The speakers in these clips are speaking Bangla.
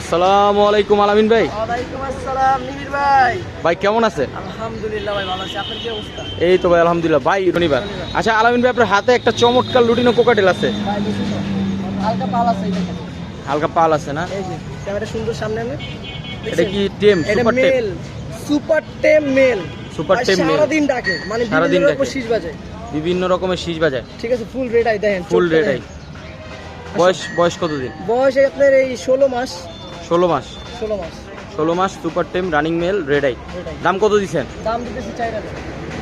আসসালামু আলাইকুম আলামিন ভাই। আসসালাম নিবির ভাই। ভাই কেমন আছে? আলহামদুলিল্লাহ ভাই ভালো আছি। আপনার কি অবস্থা? এই তো ভাই আলহামদুলিল্লাহ। ভাই শনিবার আচ্ছা আলামিন ভাই আপনার হাতে একটা চমৎকার লুটিনো কোকাটেল আছে। হালকা পাল আছে হালকা পাল আছে না? এই যে ক্যামেরা সুন্দর সামনে আমি এটা কি টেম? সুপার টেম? সুপার টেম মেল। সুপার টেম মেল। ডাকে মানে ডাকে। শীষ বাজে বিভিন্ন রকমের শীষ বাজায়। ঠিক আছে ফুল রেড আই দেখেন ফুল রেড আই বয়স বয়স কতদিন? বয়স আপনার এই ষোলো মাস। ষোলো মাস। ষোলো মাস। ষোলো মাস সুপার টেম রানিং মেল রেড আই। দাম কত দিচ্ছেন? দাম দিতেছি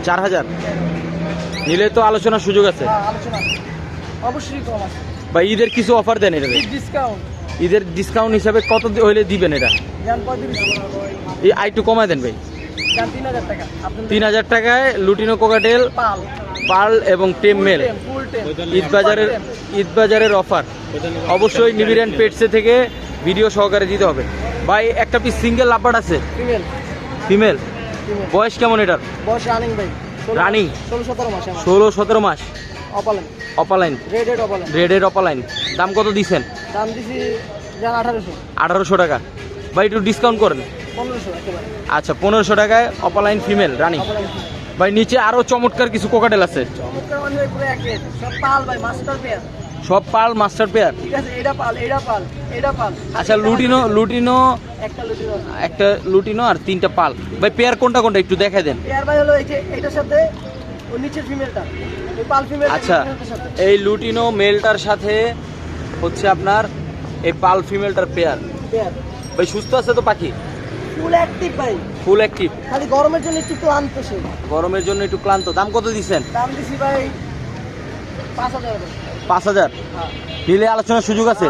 চার হাজার। নিলে তো আলোচনার সুযোগ আছে। হ্যাঁ আলোচনা অবশ্যই কম আছে। বা ঈদের কিছু অফার দেন এটাতে। ডিসকাউন্ট ঈদের ডিসকাউন্ট হিসাবে কত হইলে দিবেন এটা? এই আইটু কমায় দেন ভাই। তিন হাজার টাকায় লুটিনো কোকাটেল পাল। এবং টেম মেল। ঈদ বাজারের ঈদ বাজারের অফার অবশ্যই নিবিরেন পেটসে থেকে ভিডিও সহকারে দিতে হবে। ভাই একটা পিস সিঙ্গেল লাপার আছে? ফিমেল ফিমেল বয়স কেমন এটার? বয়স রানিং ভাই। Running? ষোলো সতেরো মাসে ষোলো সতেরো মাস। অপালাইন রেড রেড অপালেন রেডের অপালাইন দাম কত দিছেন? দাম দিছি আঠারোশো। আঠারোশো টাকা। ভাই একটু ডিসকাউন্ট করেন। আচ্ছা পনেরোশো টাকায় অপালাইন ফিমেল রানিং ভাই নিচে আরও চমৎকার কিছু কোকাটেল আছে। সব পাল মাস্টার পেয়ার? ঠিক আছে এটা পাল এটা পাল এটা পাল। আচ্ছা লুটিনো লুটিনো। একটা লুটিনো। একটা লুটিনো আর তিনটা পাল। ভাই পেয়ার কোনটা কোনটা একটু দেখাই দেন। পেয়ার ভাই হলো এই যে এটার সাথে ওই নিচের ফিমেলটা পাল ফিমেল আচ্ছা এই লুটিনো মেলটার সাথে হচ্ছে আপনার এই পাল ফিমেলটার পেয়ার। পেয়ার। ভাই সুস্থ আছে তো পাখি? ফুল অ্যাক্টিভ ভাই। ফুল অ্যাক্টিভ খালি গরমের জন্য একটু ক্লান্ত সে। গরমের জন্য একটু ক্লান্ত। দাম কত দিচ্ছেন দাম দিছি ভাই পাঁচ হাজার। পাঁচ হাজার। হ্যাঁ নিলে আলোচনার সুযোগ আছে?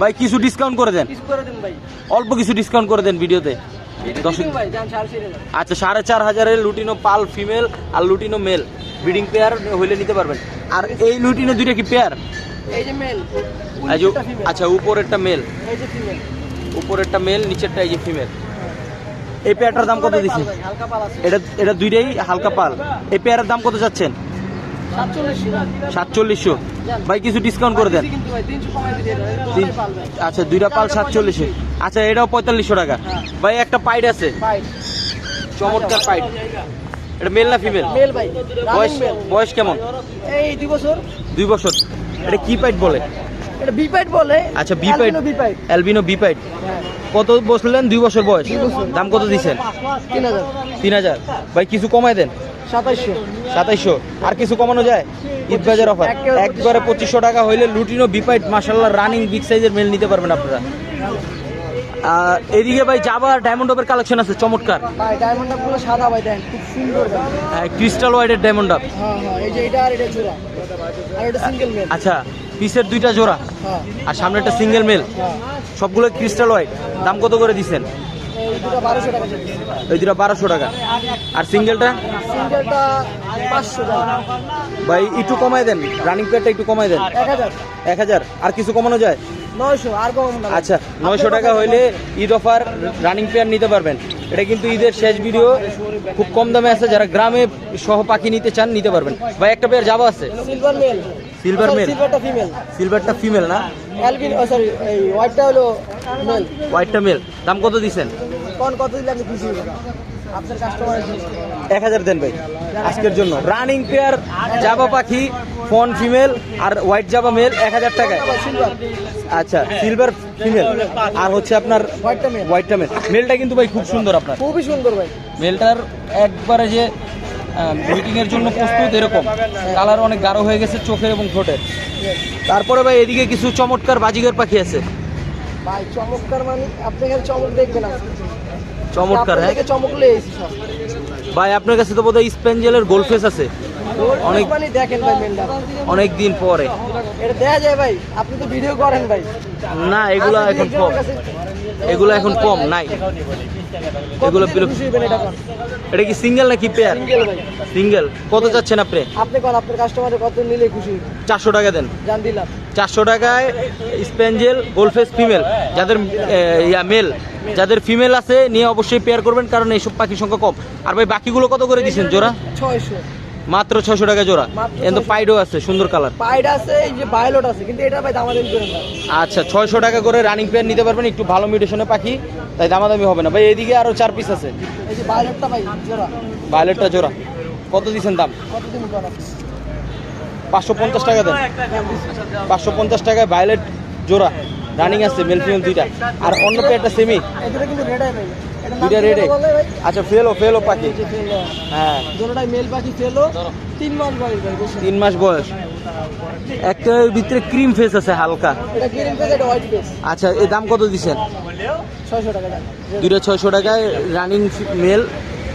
ভাই কিছু ডিসকাউন্ট করে দেন। অল্প কিছু ডিসকাউন্ট করে দেন ভিডিওতে। আচ্ছা সাড়ে চার হাজারের লুটিনো পাল ফিমেল আর লুটিনো মেল ব্রিডিং পেয়ার হইলে নিতে পারবেন। আর এই লুটিনো দুইটা কি পেয়ার আচ্ছা উপরেরটা মেল উপরেরটা মেল নিচেরটা এই যে ফিমেল এই পেয়ারটার দাম কত দিচ্ছেন? আছে। এটা এটা দুইটাই হালকা পাল। এই পেয়ারের দাম কত যাচ্ছেন সাতচল্লিশশো। ভাই কিছু ডিসকাউন্ট করে দেন। আচ্ছা দুইটা পাল সাতচল্লিশশো। আচ্ছা এটাও পঁয়তাল্লিশশো টাকা। হ্যাঁ। ভাই একটা পাইড আছে। চমৎকার পাইড এটা মেল না ফিমেল? মেল ভাই বয়স বয়স কেমন? এই দুই বছর। দুই বছর। এটা কি পাইড বলে? এটা বি পাইট বলে। আচ্ছা বি পাইট। অ্যালবিনো বি পাইড হ্যাঁ। কত বসলেন দুই বছর বয়স। দাম কত দিচ্ছেন? তিন হাজার। তিন হাজার। ভাই কিছু কমায় দেন। সাতাইশশো। সাতাইশশো। আর কিছু কমানো যায়? ঈদ বাজার অফার একবারে পঁচিশশো টাকা হইলে লুটিনো বিপাইট মাসাল্লাহ রানিং বিগ সাইজের মেল নিতে পারবেন আপনারা। এদিকে ভাই জাবা ডায়মন্ড অফের কালেকশন আছে চমৎকার। ভাই ডায়মন্ডটা পুরো সাদা ভাই দেখেন খুব সুন্দর ভাই। ক্রিস্টাল হোয়াইটের ডায়মন্ড অফ হ্যাঁ হ্যাঁ এই যে এটা আর এটা জোড়া। আর এটা সিঙ্গেল মেল আচ্ছা পিসের দুইটা জোড়া। হ্যাঁ। আর সামনে একটা সিঙ্গেল মেল সবগুলো ক্রিস্টাল হোয়াইট দাম কত করে দিচ্ছেন? এই দুটো বারোশো টাকা। ওই দুটা বারোশো টাকা আর সিঙ্গেলটা? সিঙ্গেলটা পাঁচশো টাকা। ভাই একটু কমায় দেন। রানিং পেয়ারটা একটু কমায় দেন। এক হাজার। আর কিছু কমানো যায়? নয়শো আর কম আচ্ছা নয়শো টাকা হইলে ঈদ অফার রানিং পেয়ার নিতে পারবেন। এটা কিন্তু ঈদের শেষ ভিডিও খুব কম দামে আছে। যারা গ্রামে সহ পাখি নিতে চান নিতে পারবেন। ভাই একটা পেয়ার যাব আছে। Silver male? সিলভারটা ফিমেল সিলভারটা ফিমেল না? অ্যালবিন সরি এই হোয়াইটটা হলো মেল হোয়াইটটা মেল দাম কত দিচ্ছেন কোন কত দিলে আপনি খুশি হবেন আপনার কাস্টমার এক হাজার দেন ভাই আজকের জন্য। রানিং পেয়ার জাবা পাখি ফন ফিমেল আর হোয়াইট জাবা মেল এক হাজার টাকায়। আচ্ছা সিলভার ফিমেল আর হচ্ছে আপনার হোয়াইটটা মেল মেলটা কিন্তু ভাই খুব সুন্দর আপনার। খুবই সুন্দর ভাই। মেলটার একবারে যে মিটিং এর জন্য প্রস্তুত এরকম। কালার অনেক গাঢ় হয়ে গেছে চোখের এবং ঠোঁটের। তারপরে ভাই এদিকে কিছু চমৎকার বাজিগার পাখি আছে। ভাই চমৎকার মানে আপনি খালি চমক দেখবেন চমৎকার হ্যাঁ? থেকে চমক লে এসেছি সব। ভাই আপনার কাছে তো বোধহয় স্পেঞ্জেলের গোলফেস আছে। অনেক- মানে দেখেন ভাই অনেক দিন পরে। এটা দেখা যায় ভাই আপনি তো ভিডিও করেন ভাই। না এগুলো এখন কম। এগুলো এখন কম নাই। এগুলো এটা কি সিঙ্গেল নাকি পেয়ার সিঙ্গেল কত যাচ্ছেন আপনি? আপনি কোন আপনার কাস্টমারের কত নিলে খুশি হবেন? চারশো টাকা দেন। জান দিলাম। চারশো টাকায় স্পেঞ্জেল গোলফেস ফিমেল যাদের ইয়া মেল যাদের ফিমেল আছে নিয়ে অবশ্যই পেয়ার করবেন কারণ এইসব পাখির সংখ্যা কম। আর ভাই বাকিগুলো কত করে দিচ্ছেন জোড়া? ছয়শো। মাত্র ছয়শো টাকা জোড়া। কিন্তু 600 পাইডও আছে সুন্দর কালার পাইড আছে এই যে বায়োলট আছে কিন্তু এটা ভাই দামাদামি করে না আচ্ছা ছয়শো টাকা করে রানিং পেয়ার নিতে পারবেন একটু ভালো মিউটেশনে পাখি তাই দামাদামি হবে না। ভাই এদিকে আরও চার পিস আছে। এই যে বায়োলটটা ভাই জোড়া। ভায়োলেটটা জোড়া। কত দিচ্ছেন দাম? কত দিন পাঁচশো পঞ্চাশ টাকা দেন। পাঁচশো পঞ্চাশ টাকায় ভায়োলেট জোড়া। রানিং আছে মেল ফিমেল দুইটা। আর অন্য পেয়ারটা সেমি দুইটা রেডে আচ্ছা ফেলো ফেলো পাখি হ্যাঁ মেল পাখি। ফেলো তিন মাস বয়স। ভাই তিন মাস বয়স একটা ভিতরে ক্রিম ফেস আছে হালকা। আচ্ছা এই দাম কত দিচ্ছেন? দুইটা ছয়শো টাকায় রানিং মেল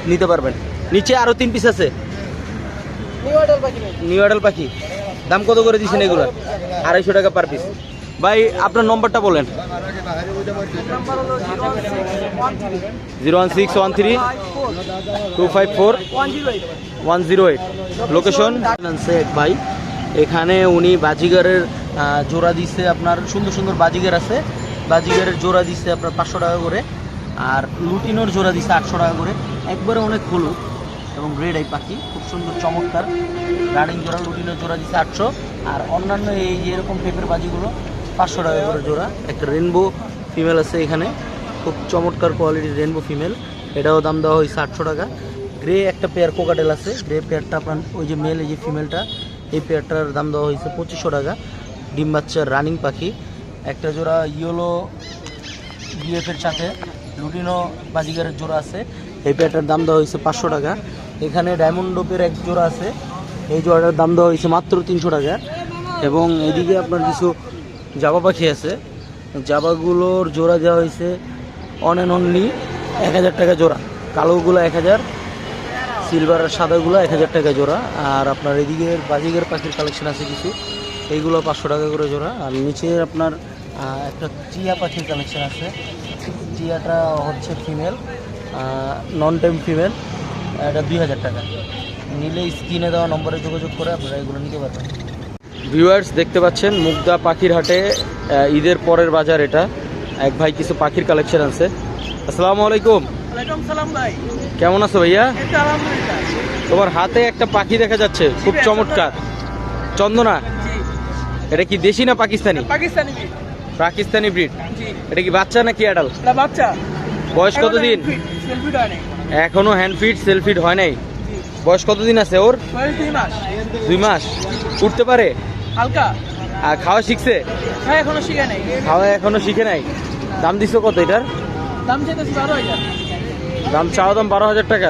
নিতে পারবেন। নিচে আরও তিন পিস আছে। নিউ অ্যাডাল পাখি। দাম কত করে দিচ্ছেন এগুলো? আড়াইশো টাকা পার পিস ভাই, আপনার নম্বরটা বলেন। হলো zero one six one three, two five four, one zero eight. Location ভাই। এখানে উনি বাজিগারের জোড়া দিচ্ছে আপনার, সুন্দর সুন্দর বাজিগার আছে। বাজিগারের জোড়া দিচ্ছে আপনার পাঁচশো টাকা করে। আর লুটিনোর জোড়া দিচ্ছে আটশো টাকা করে। একবারে অনেক হলুদ এবং রেড এই পাখি, খুব সুন্দর, চমৎকার। রানিং জোড়া, লুটিনোর জোড়া দিচ্ছে আটশো। আর অন্যান্য এই এরকম পেপের বাজিগুলো পাঁচশো টাকা করে জোড়া। একটা রেনবো ফিমেল আছে এখানে। খুব চমৎকার কোয়ালিটির রেনবো ফিমেল এটাও দাম দেওয়া হয়েছে আটশো টাকা। গ্রে একটা পেয়ার কোকাটেল আছে। গ্রে পেয়ারটা আপনার ওই যে মেল এই যে ফিমেলটা এই পেয়ারটার দাম দেওয়া হয়েছে পঁচিশশো টাকা। ডিম বাচ্চার রানিং পাখি। একটা জোড়া ইয়েলো বিএফের সাথে লুটিনো বাজিগারের জোড়া আছে। এই পেয়ারটার দাম দেওয়া হয়েছে পাঁচশো টাকা। এখানে ডায়মন্ড ডোপের এক জোড়া আছে। এই জোড়াটার দাম দেওয়া হয়েছে মাত্র তিনশো টাকা। এবং এদিকে আপনার কিছু জাবা পাখি আছে। জাবাগুলোর জোড়া দেওয়া হয়েছে অন অ্যান্ড অনলি এক হাজার টাকা জোড়া। কালোগুলো এক হাজার সিলভার আর সাদাগুলো এক হাজার টাকা জোড়া। আর আপনার এদিকে বাজিগের পাখির কালেকশন আছে কিছু। এইগুলো পাঁচশো টাকা করে জোড়া। আর নিচে আপনার একটা টিয়া পাখির কালেকশন আছে। টিয়াটা হচ্ছে ফিমেল নন টাইম ফিমেল এটা দুই হাজার টাকা। নিলে স্ক্রিনে দেওয়া নম্বরে যোগাযোগ করে আপনারা এগুলো নিতে পারবেন। ভিউয়ার্স দেখতে পাচ্ছেন মুগদা পাখির হাটে ঈদের পরের বাজার এটা। এক ভাই কিছু পাখির কালেকশন আছে আসসালামু আলাইকুম। ওয়ালাইকুম কেমন আছো ভাইয়া? তোমার হাতে একটা পাখি দেখা যাচ্ছে খুব চমৎকার। চন্দনা। এটা কি দেশি না পাকিস্তানি? পাকিস্তানি পাকিস্তানি ব্রিড এটা কি বাচ্চা নাকি অ্যাডাল বাচ্চা। বয়স কতদিন? এখনও হ্যান্ড ফিট সেলফিট হয় নাই? বয়স কতদিন আছে ওর? দুই মাস। উঠতে পারে? হালকা? আর খাওয়া শিখছে? হ্যাঁ এখনও শিখে নেই। খাওয়া এখনও শিখে নাই। দাম দিছো কত এটার? দাম চাইতেছি বারো হাজার। দাম চাওয়া দাম বারো হাজার টাকা।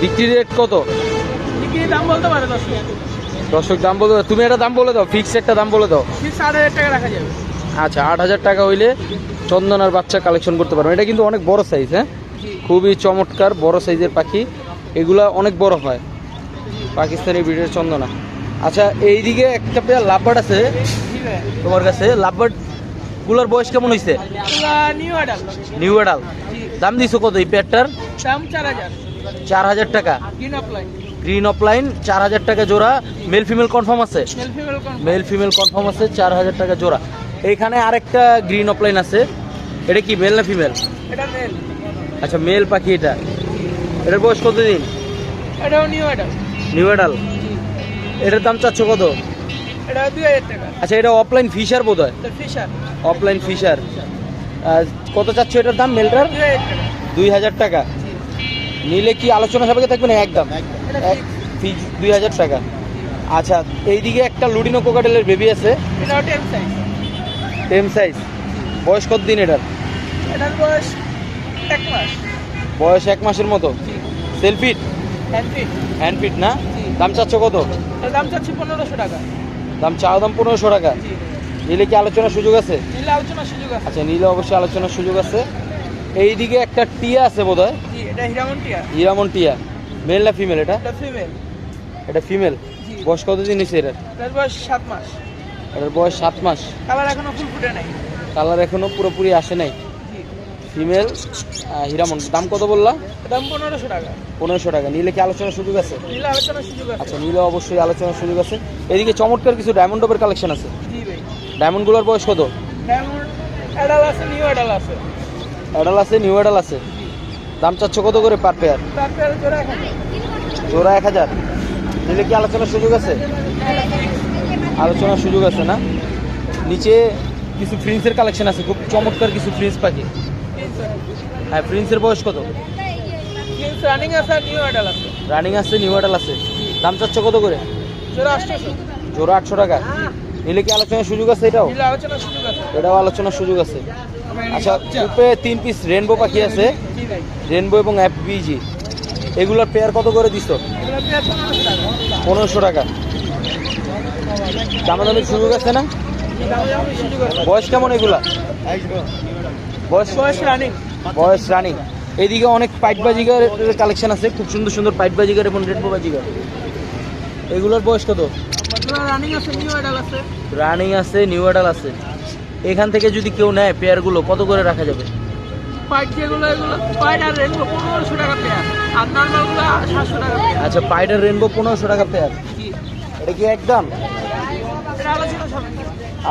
বিক্রি রেট কত? বিক্রি দাম বলতে পারে দশ দর্শক দাম বলে দাও। তুমি একটা দাম বলে দাও ফিক্স একটা দাম বলে দাও। ঠিক সাত হাজার টাকা রাখা যাবে। আচ্ছা আট হাজার টাকা হইলে চন্দনার বাচ্চা কালেকশন করতে পারবেন। এটা কিন্তু অনেক বড় সাইজ হ্যাঁ? খুবই চমৎকার বড় সাইজের পাখি। এগুলা অনেক বড় হয়। পাকিস্তানি ব্রিডের চন্দনা। আচ্ছা এইদিকে একটা পেয়ার লাভবার্ড আছে। তোমার কাছে লাভবার্ডগুলার বয়স কেমন হয়েছে নিউ এডাল দাম দিছো কত এই পেয়ারটার চার হাজার। টাকা। গ্রিন অফলাইন চার হাজার টাকা জোড়া। মেল ফিমেল কনফার্ম আছে? মেল ফিমেল কনফার্ম আছে চার হাজার টাকা জোড়া। এইখানে আরেকটা গ্রিন অফলাইন আছে। এটা কি মেল না ফিমেল এটা আচ্ছা মেল পাখি এটা। এটার বয়স কতদিন? এটাও নিউ অর্ডার নিউ এডাল এটার দাম চাচ্ছ কত? এটা দুই হাজার টাকা। আচ্ছা এটা অফলাইন ফিশার বোধ হয় ফিশার অফলাইন ফিশার কত চাচ্ছ এটার দাম মেলটার? দুই হাজার টাকা। নিলে কি আলোচনা সাপেক্ষে থাকবে না? একদম। এক দুই হাজার টাকা। আচ্ছা এইদিকে একটা লুডিনো কোকাটেলের বেবি আছে। টেম সাইজ বয়স কত দিন এটার? এটার বয়স এক মাস। বয়স এক মাসের মতো। সেলফিট হ্যান্ড ফিট না। দাম চাচ্ছ কত? দাম চাচ্ছি পনেরোশো টাকা। দাম চাওয়া দাম পনেরোশো টাকা? নিলে কি আলোচনার সুযোগ আছে? নিলে আলোচনার সুযোগ আছে। আচ্ছা নিলে অবশ্যই আলোচনার সুযোগ আছে। এইদিকে একটা টিয়া আছে বোধ হয় এটা হিরামন টিয়া। হিরামন টিয়া। মেল না ফিমেল এটা? ফিমেল এটা ফিমেল বয়স কতদিন হয়েছে এটার? এটার বয়স সাত মাস। এটার বয়স সাত মাস। কালার এখনও ফুল ফুটে নাই। কালার এখনও পুরোপুরি আসে নাই। ফিমেল হিরামন দাম কত বললা? দাম পনেরোশো টাকা। পনেরোশো টাকা। নিলে কি আলোচনার সুযোগ আছে? নিলে আলোচনার সুযোগ আছে। আচ্ছা নিলে অবশ্যই আলোচনার সুযোগ আছে। এদিকে চমৎকার কিছু ডায়মন্ড ডবের কালেকশন আছে। ডায়মন্ডগুলোর বয়স কত? অ্যাডাল আছে নিউ অ্যাডাল আছে। অ্যাডাল আছে নিউ অ্যাডাল আছে। দাম চাচ্ছ কত করে পার পেয়ার জোড়া এক হাজার। নিলে কি আলোচনার সুযোগ আছে? আলোচনার সুযোগ আছে না? নিচে কিছু প্রিন্সের কালেকশন আছে। খুব চমৎকার কিছু প্রিন্স পাখি হ্যাঁ প্রিন্সের বয়স কত? রানিং আছে নিউ আইডাল আছে। রানিং আছে নিউ মডেল আছে। দাম চাচ্ছ কত করে? জোড়া আটশো টাকা। নিলে কি আলোচনার সুযোগ আছে এটাও? এটাও আলোচনার সুযোগ আছে। আচ্ছা গ্রুপে তিন পিস রেনবো পাখি আছে। রেনবো এবং এফবিজি এগুলোর পেয়ার কত করে দিস পনেরোশো টাকা। দামাদামির সুযোগ আছে না? বয়স কেমন এগুলা? বয়স বয়স? রানিং বয়স রানিং। এদিকে অনেক পাইট বাজিগার কালেকশন আছে খুব সুন্দর সুন্দর পাইট বাজিগার এবং রেনবো বাজিগার। এগুলোর বয়স কত? রানিং আছে নিউ অ্যাডাল আছে। এখান থেকে যদি কেউ নেয় পেয়ারগুলো কত করে রাখা যাবে? আর রেনবো পনেরোশো টাকা পেয়ার আচ্ছা পাইডার রেনবো পনেরোশো টাকা পেয়ার এটা কি একদম?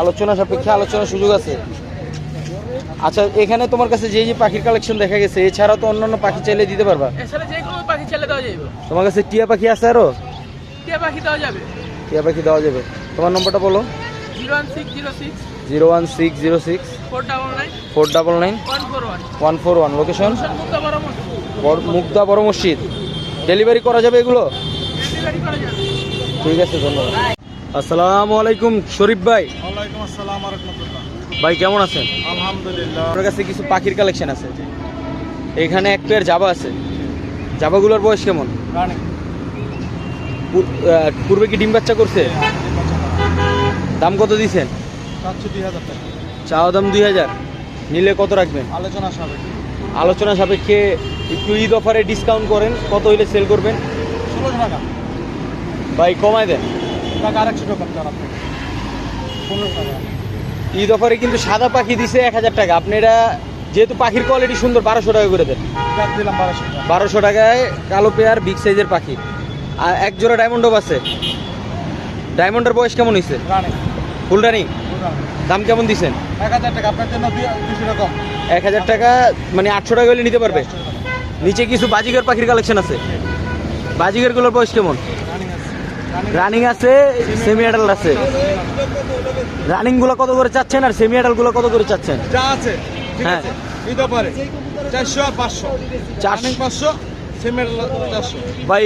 আলোচনা সাপেক্ষে আলোচনার সুযোগ আছে। আচ্ছা এখানে তোমার কাছে যে যে পাখির কালেকশন দেখা গেছে এছাড়া তো অন্যান্য পাখি চাইলে দিতে পারবা। এছাড়া যে কোনো পাখি ছেলে দেওয়া যাবে তোমার কাছে টিয়া পাখি আছে আরও? টিয়া পাখি দেওয়া যাবে। টিয়া পাখি দেওয়া যাবে। তোমার নম্বরটা বলো। Zero one six zero six. Four double nine. One four one. Location Mugda বড় মসজিদ। ডেলিভারি করা যাবে এগুলো? ডেলিভারি করা যাবে। ঠিক আছে ধন্যবাদ। আসসালামু আলাইকুম শরীফ ভাই। ওয়ালাইকুম আসসালাম রহমতুল্লাহ। ভাই কেমন আছেন? আলহামদুলিল্লাহ। আপনার কাছে কিছু পাখির কালেকশন আছে? এখানে এক পেয়ার জাবা আছে। জাবাগুলোর বয়স কেমন? পূর্বে কি ডিম বাচ্চা করছে? দাম কত টাকা। চাওয়া দাম দুই হাজার। নিলে কত রাখবেন? আলোচনা সাবেক আলোচনা সাপেক্ষে একটু ঈদ অফারে ডিসকাউন্ট করেন। কত হইলে সেল করবেন? ষোলোশো টাকা। ভাই কমায় দেন। টাকা আরেকশো টাকা পনেরো টাকা। ঈদ অফারে কিন্তু সাদা পাখি দিছে এক হাজার টাকা। আপনি এটা যেহেতু পাখির কোয়ালিটি সুন্দর বারোশো টাকা করে দেন। দিলাম বারোশো বারোশো টাকায় কালো পেয়ার বিগ সাইজের পাখি। আর এক জোড়া ডায়মন্ড আছে। ডায়মন্ডের বয়স কেমন হয়েছে রানী ফুল রানিং দাম কেমন দিছেন? এক হাজার টাকা আপনার জন্য কম। এক হাজার টাকা মানে আটশো টাকা হলে নিতে পারবে। নিচে কিছু বাজিগার পাখির কালেকশন আছে। বাজিগারগুলোর বয়স কেমন? রানিং আছে সেমি আডাল আছে। রানিংগুলো কত করে চাচ্ছেন আর সেমি আডালগুলো কত করে চাচ্ছেন? যা আছে হ্যাঁ। ঈদ পারে। চারশো পাঁচশো। রানিং পাঁচশো সিমের চারশো। ভাই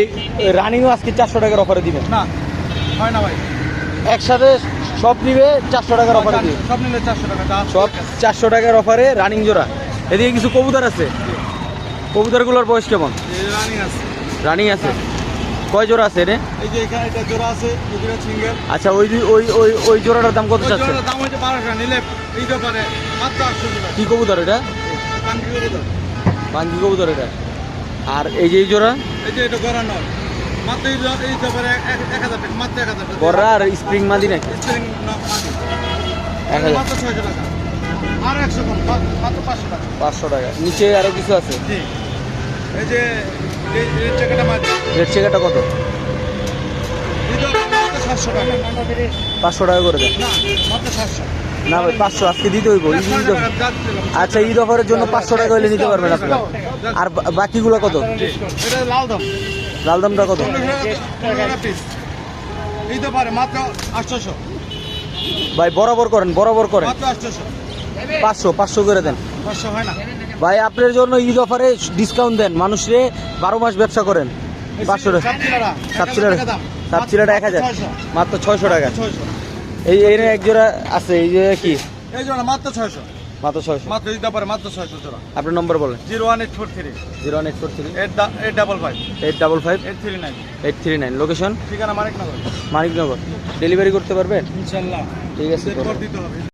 রানিংও আজকে চারশো টাকার অফারে দিবেন না হয় না ভাই। একসাথে সব নিবে চারশো টাকার অফারে দিবে। সব নিলে চারশো টাকা সব চারশো টাকার অফারে রানিং জোড়া। এদিকে কিছু কবুতর আছে? কবুতরগুলোর বয়স কেমন? রানিং আছে। রানিং আছে। কয় জোড়া আছে রে? এই যে এখানে এটা জোড়া আছে দুটো সিঙ্গেল। আচ্ছা ওই ওই ওই ওই জোড়াটার দাম কত চাচ্ছে দাম হচ্ছে বারোশো নিলে এই ব্যাপারে মাত্র আটশো টাকা কি কবুতর এটা? করে দাও। বাঙ্গি কবুতর এটা। আর এই যে এই জোড়া? এই যে এটা গড়া নয়। মাত্র এই জো- এই এক- এক টাকা মাত্র এক হাজার টাকা। বড়রা আর স্প্রিং মাদি নাকি? স্প্রিং। এক হাজার। মাত্র ছয়শো টাকা। আর একশো কম মাত্র পাঁচশো টাকা। পাঁচশো টাকা। নিচে আরও কিছু আছে? জি। এই যে রেড কত? পাঁচশো টাকা করে দেন না ভাই পাঁচশো আজকে দিতে হইব। আচ্ছা ঈদ অফারের জন্য পাঁচশো টাকা হলে নিতে পারবেন আপনারা। আর বাকিগুলো কত? জি, এটা লাল দামটা কত? ভাই বরাবর করেন বরাবর করেন। পাঁচশো পাঁচশো করে দেন। পাঁচশো হয় না। ভাই আপনার জন্য ঈদ অফারে ডিসকাউন্ট দেন। মানুষরে বারো মাস ব্যবসা করেন। পাঁচশো টাকা। সাতচিলাটা এক হাজার। মাত্র ছয়শো টাকা। এই এই এক জোড়া আছে এই যে কি? এই জোড়া মাত্র ছয়শো। মাত্র ছয়শো। মাত্র মাত্র ছয়শো জোড়া। আপনার নম্বর বলেন। Zero one eight four three. Zero one eight four three. Eight eight double five. Eight double five. Eight three nine. Eight three nine. Location? ঠিকানা মানিক নগর মানিকনগর। ডেলিভারি করতে পারবেন? ইনশাল্লাহ। ঠিক আছে